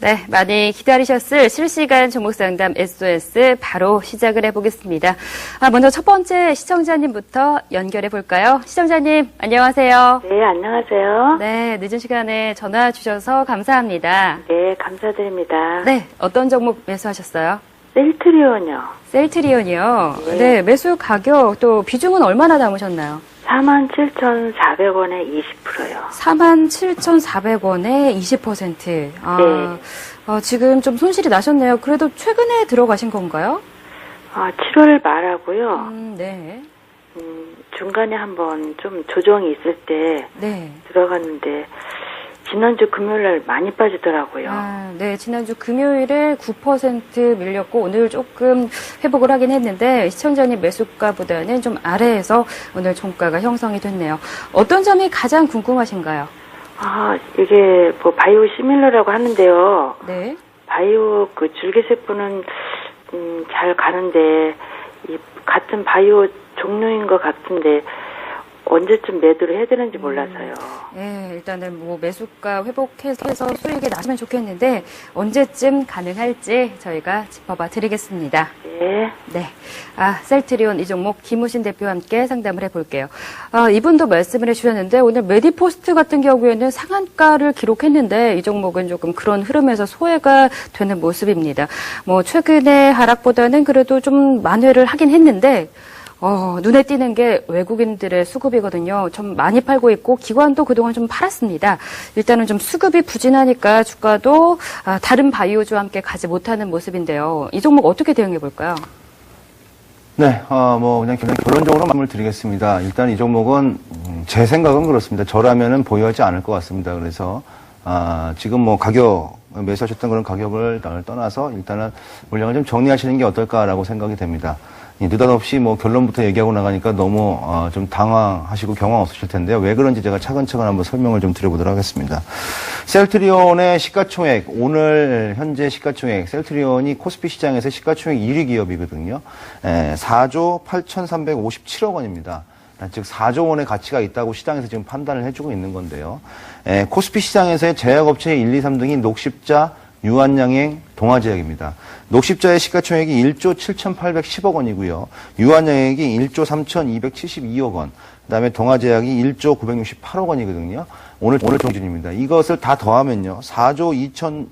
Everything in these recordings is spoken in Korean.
네, 많이 기다리셨을 실시간 종목 상담 SOS 바로 시작을 해보겠습니다. 아, 먼저 첫 번째 시청자님부터 연결해 볼까요? 시청자님, 안녕하세요. 네, 안녕하세요. 네, 늦은 시간에 전화 주셔서 감사합니다. 네, 감사드립니다. 네, 어떤 종목 매수하셨어요? 셀트리온요. 셀트리온이요. 네. 네, 매수 가격 또 비중은 얼마나 담으셨나요? 47,400원에 20%요. 47,400원에 20%. 아, 네. 어, 지금 좀 손실이 나셨네요. 그래도 최근에 들어가신 건가요? 아, 7월 말하고요. 음, 네. 음, 중간에 한번 좀 조정이 있을 때 네. 들어갔는데 지난주 금요일 날 많이 빠지더라고요. 아, 네. 지난주 금요일에 9% 밀렸고 오늘 조금 회복을 하긴 했는데 시청자님 매수가보다는 좀 아래에서 오늘 종가가 형성이 됐네요. 어떤 점이 가장 궁금하신가요? 아, 이게 뭐 바이오 시밀러라고 하는데요. 네. 바이오 그 줄기세포는 음, 잘 가는데 이 같은 바이오 종류인 것 같은데 언제쯤 매도를 해야 되는지 몰라서요. 네, 일단은 뭐 매수가 회복해서 수익이 나시면 좋겠는데 언제쯤 가능할지 저희가 짚어봐 드리겠습니다. 네. 네. 아, 셀트리온 이 종목 김우신 대표와 함께 상담을 해볼게요. 아, 이분도 말씀을 해주셨는데 오늘 메디포스트 같은 경우에는 상한가를 기록했는데 이 종목은 조금 그런 흐름에서 소외가 되는 모습입니다. 뭐 최근에 하락보다는 그래도 좀 만회를 하긴 했는데 어, 눈에 띄는 게 외국인들의 수급이거든요. 좀 많이 팔고 있고 기관도 그동안 좀 팔았습니다. 일단은 좀 수급이 부진하니까 주가도 아, 다른 바이오주와 함께 가지 못하는 모습인데요. 이 종목 어떻게 대응해 볼까요? 네, 어, 뭐, 그냥 결- 결론적으로 말씀을 드리겠습니다. 일단 이 종목은, 음, 제 생각은 그렇습니다. 저라면은 보유하지 않을 것 같습니다. 그래서, 아, 지금 뭐 가격, 매수하셨던 그런 가격을 떠나서 일단은 물량을 좀 정리하시는 게 어떨까라고 생각이 됩니다. 이 느닷없이 뭐 결론부터 얘기하고 나가니까 너무 어, 좀 당황하시고 경황 없으실 텐데요. 왜 그런지 제가 차근차근 한번 설명을 좀 드려보도록 하겠습니다. 셀트리온의 시가총액, 오늘 현재 시가총액, 셀트리온이 코스피 시장에서 시가총액 1위 기업이거든요. 에, 4조 8,357억 원입니다. 즉 4조 원의 가치가 있다고 시장에서 지금 판단을 해주고 있는 건데요. 에, 코스피 시장에서의 제약업체 1, 2, 3등이 녹십자, 유한양행, 동아제약입니다. 녹십자의 시가총액이 1조 7,810억 원이고요. 유한양행이 1조 3,272억 원. 그다음에 동아제약이 1조 968억 원이거든요. 오늘 오늘 종준입니다. 이것을 다 더하면요. 4조 2천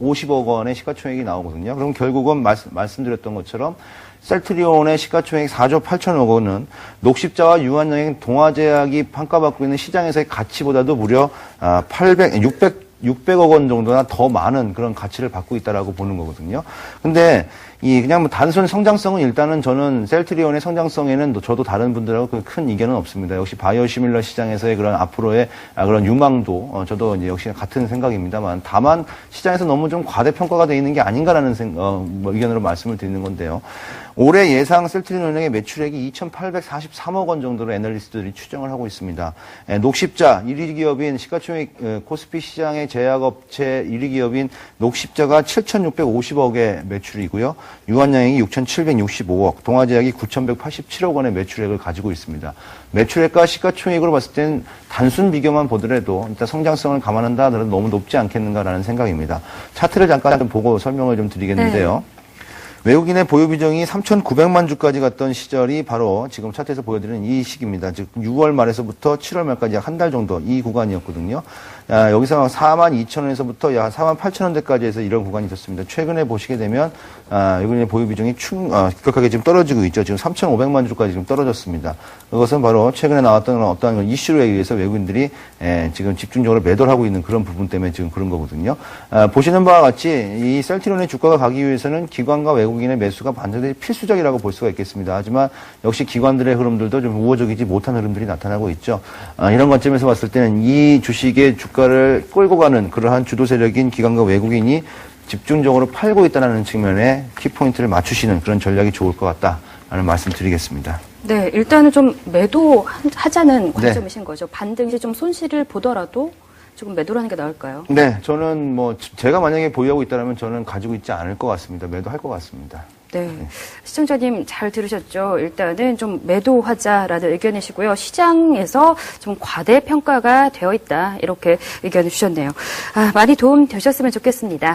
50억 원의 시가총액이 나오거든요. 그럼 결국은 말씀, 말씀드렸던 것처럼 셀트리온의 시가총액 4조 8천억 원은 녹십자와 유한여행 동아제약이 평가받고 있는 시장에서의 가치보다도 무려 아, 800, 600 600억 원 정도나 더 많은 그런 가치를 받고 있다라고 보는 거거든요. 근데 이 그냥 뭐 단순 성장성은 일단은 저는 셀트리온의 성장성에는 저도 다른 분들하고 그큰 이견은 없습니다. 역시 바이오 시밀러 시장에서의 그런 앞으로의 아, 그런 유망도 어, 저도 이제 역시 같은 생각입니다만 다만 시장에서 너무 좀 과대평가가 되어 있는 게 아닌가라는 생, 어, 뭐 의견으로 말씀을 드리는 건데요. 올해 예상 셀트리온의 매출액이 2,843억 원 정도로 애널리스트들이 추정을 하고 있습니다. 에, 녹십자 1위 기업인 시가총액 에, 코스피 시장의 제약업체 1위 기업인 녹십자가 7,650억의 매출이고요. 유한양행이 6,765억, 동아제약이 9,187억 원의 매출액을 가지고 있습니다. 매출액과 시가총액으로 봤을 때는 단순 비교만 보더라도 일단 성장성을 감안한다 하더라도 너무 높지 않겠는가라는 생각입니다. 차트를 잠깐 좀 보고 설명을 좀 드리겠는데요. 외국인의 보유 비중이 3,900만 주까지 갔던 시절이 바로 지금 차트에서 보여드리는 이 시기입니다. 즉 6월 말에서부터 7월 말까지 약 한 달 정도 이 구간이었거든요. 아, 여기서 4만 2천 원에서부터 약 4만 8천 원대까지 해서 이런 구간이 있었습니다. 최근에 보시게 되면 아, 외국인의 보유 비중이 충, 아, 급격하게 지금 떨어지고 있죠. 지금 3,500만 주까지 지금 떨어졌습니다. 그것은 바로 최근에 나왔던 어떤 이슈에 의해서 외국인들이 에, 지금 집중적으로 매도를 하고 있는 그런 부분 때문에 지금 그런 거거든요. 아, 보시는 바와 같이 이 셀트리온의 주가가 가기 위해서는 기관과 외국인의 매수가 반드시 필수적이라고 볼 수가 있겠습니다. 하지만 역시 기관들의 흐름들도 좀 우호적이지 못한 흐름들이 나타나고 있죠. 아, 이런 관점에서 봤을 때는 이 주식의 주가 를 끌고 가는 그러한 주도 세력인 기관과 외국인이 집중적으로 팔고 있다는 측면에 키포인트를 맞추시는 그런 전략이 좋을 것 같다라는 말씀 드리겠습니다. 네, 일단은 좀 매도하자는 네. 관점이신 거죠. 반등시 좀 손실을 보더라도 조금 매도를 하는 게 나을까요? 네, 저는 뭐 제가 만약에 보유하고 있다면 저는 가지고 있지 않을 것 같습니다. 매도할 것 같습니다. 네. 시청자님 잘 들으셨죠? 일단은 좀 매도하자라는 의견이시고요. 시장에서 좀 과대평가가 되어 있다. 이렇게 의견을 주셨네요. 아, 많이 도움 되셨으면 좋겠습니다.